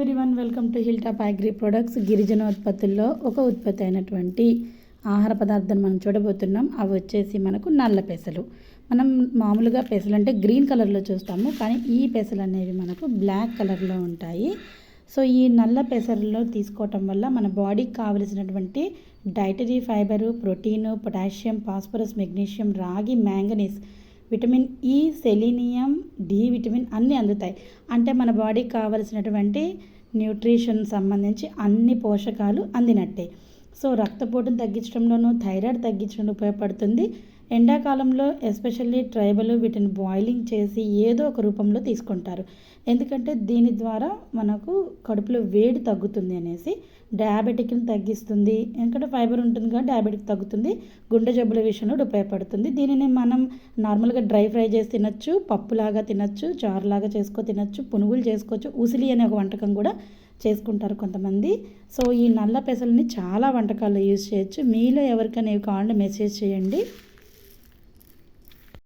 Everyone welcome to Hill Top Agri Products గిరిజన ఉత్పత్తుల్లో ఒక ఉత్పత్తి అయినటువంటి ఆహార పదార్థం మనం చూడబోతున్నాం. అవి వచ్చేసి మనకు నల్ల పెసలు. మనం మామూలుగా పెసలు అంటే గ్రీన్ కలర్లో చూస్తాము కానీ ఈ పెసలు అనేవి మనకు బ్లాక్ కలర్లో ఉంటాయి. సో ఈ నల్ల పెసరులో తీసుకోవటం వల్ల మన బాడీకి కావలసినటువంటి dietary fibre protein potassium phosphorus magnesium రాగి manganese vitamin E selenium D vitamin అన్నీ అందుతాయి. అంటే మన బాడీకి కావలసినటువంటి న్యూట్రిషన్ సంబంధించి అన్ని పోషకాలు అందినట్టే. సో రక్తపోటును తగ్గించడంలోనూ థైరాయిడ్ తగ్గించడంలో ఉపయోగపడుతుంది. ఎండాకాలంలో ఎస్పెషల్లీ ట్రైబల్ వీటిని బాయిలింగ్ చేసి ఏదో ఒక రూపంలో తీసుకుంటారు. ఎందుకంటే దీని ద్వారా మనకు కడుపులో వేడి తగ్గుతుంది అనేసి డయాబెటిక్ని తగ్గిస్తుంది ఎందుకంటే ఫైబర్ ఉంటుంది కాబట్టి డయాబెటిక్ తగ్గుతుంది గుండె జబ్బుల విషయంలో ఉపయోగపడుతుంది. దీనిని మనం నార్మల్గా డ్రై ఫ్రై చేసి తినచ్చు పప్పులాగా తినచ్చు చారులాగా చేసుకో తినచ్చు పునుగులు చేసుకోవచ్చు ఉసిలి అనే ఒక వంటకం కూడా చేసుకుంటారు కొంతమంది. సో ఈ నల్ల పెసల్ని చాలా వంటకాల్లో యూజ్ చేయొచ్చు. మీలో ఎవరికైనా ఇవి కావాలంటే మెసేజ్ చేయండి.